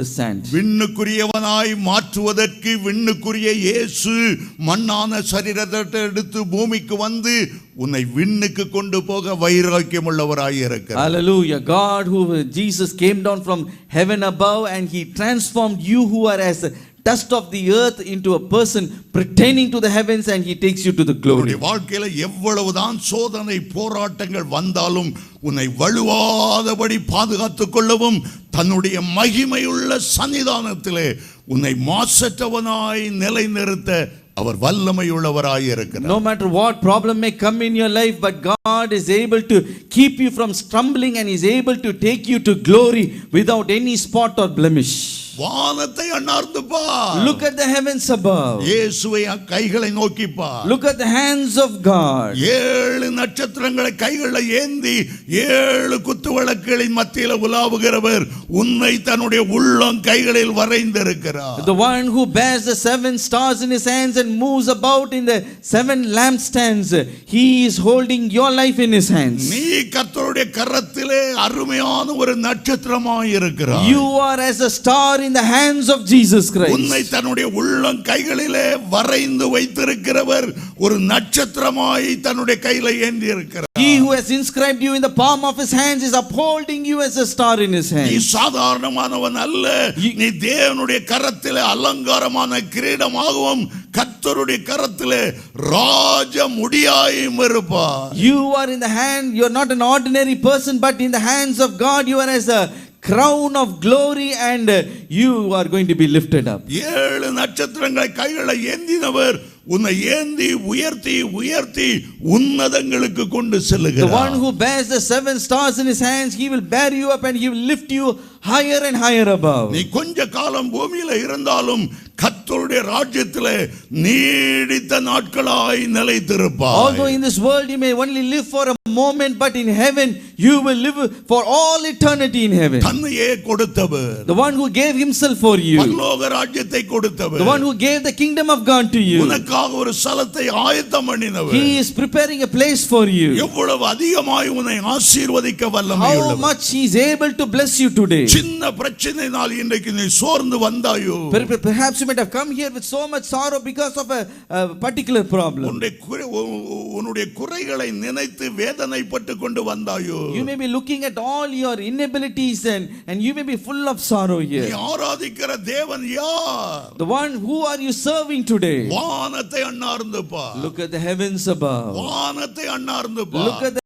the sand. விண்ணுக்குரியவனாய் மாற்றுவதற்கு விண்ணுக்குரிய இயேசு மண்ணான சரீரத்தை எடுத்து பூமிக்கு வந்து உன்னை விண்ணுக்கு கொண்டு போக வைராக்கியம் உள்ளவராய் இருக்கிறார் Hallelujah. God, who Jesus came down from heaven above and he transformed you who are as dust of the earth into a person pertaining to the heavens and he takes you to the glory. வாழ்க்கையில எவ்வளவுதான் சோதனை போராட்டங்கள் வந்தாலும் உன்னை வலுவாதபடி பாதுகாத்துக் கொள்ளவும் தன்னுடைய மகிமையுள்ள சன்னிதானத்திலே உன்னை மாசற்றவனாய் நிலைநிறுத்த அவர் வல்லமையுள்ளவராய் இருக்கிறார் No matter what problem may come in your life, but God is able to keep you from stumbling and is able to take you to glory without any spot or blemish. வானத்தை அண்ணார்ந்து பார் Look at the heavens above. இயேசுவை கைகளை நோக்கி பார் Look at the hands of God. ஏழு நட்சத்திரங்களை கைகளில் ஏந்தி ஏழு குத்து விளக்குகளின் மத்தியில உலாவுகிறவர் உன்னை தன்னுடைய உள்ளம் கைகளில் வரைந்திருக்கிறார் The one who bears the seven stars in his hands and moves about in the seven lampstands, he is holding your life in his hands. நீ கர்த்தருடைய கரத்திலே அருமையான ஒரு நட்சத்திரமாய் இருக்கிறார் You are as a star in the hands of Jesus உன்னை Christ. தன்னுடைய உள்ளம் கைகளிலே வரைந்து வைத்திருக்கிறவர் ஒரு நட்சத்திரமாய் தன்னுடைய கையில ஏந்தி இருக்கிறார் He who has inscribed you in the palm of his hands is upholding you as a star in his நீ hands. சாதாரணமானவன் அல்ல நீ தேவனுடைய கரத்திலே அலங்காரமான கிரீடமாகவும் கர்த்தருடைய கரத்திலே ராஜ முடியாயும் இருப்பார் You are in the hand, you are not an ordinary person, but in the hands of God, you are as a crown of glory and uh, you are going to be lifted up. ஏழு நட்சத்திரங்களை கைகளை ஏந்தினவர் உன்னை ஏந்தி உயர்த்தி உயர்த்தி உன்னதங்களுக்கு கொண்டு The one செல்லுகிறார் who bears the seven stars in his hands, he will bear you up and he will lift you higher and higher above. நீ கொஞ்ச காலம் பூமியில இருந்தாலும் கர்த்தருடைய ராஜ்யத்திலே நீடித்த நாட்களாய் நிலைத்திருப்பாய் Although in this world you may only live for a moment, but in heaven you will live for all eternity in heaven. தன்னையே கொடுத்தவர் The one who gave himself for you, பரலோக ராஜ்யத்தை கொடுத்தவர் the one who gave the kingdom of God to you, உனக்காக ஒரு ஸ்தலத்தை ஆயத்தம் பண்ணினவர் he is preparing a place for you. எவ்வளவு அதிகமாய் உன்னை ஆசீர்வதிக்க How வல்லமையுள்ளவர் much he is able to bless you today. சின்ன பிரச்சனையினால் இன்றைக்கு நீ சோர்ந்து வந்தாயோ Per- per- Perhaps you might have come here with so much sorrow because of a, a particular problem. உன்னுடைய குறைகளை நினைத்து வேதனைப்பட்டு கொண்டு வந்தாயோ You may be looking at all your inabilities and, and you may be full of sorrow நீ here. ஆராதிக்கிற தேவன் யார் The one who are you serving today? வானத்தை அண்ணார்ந்து பார் Look at the heavens above. வானத்தை அண்ணார்ந்து Look பார் at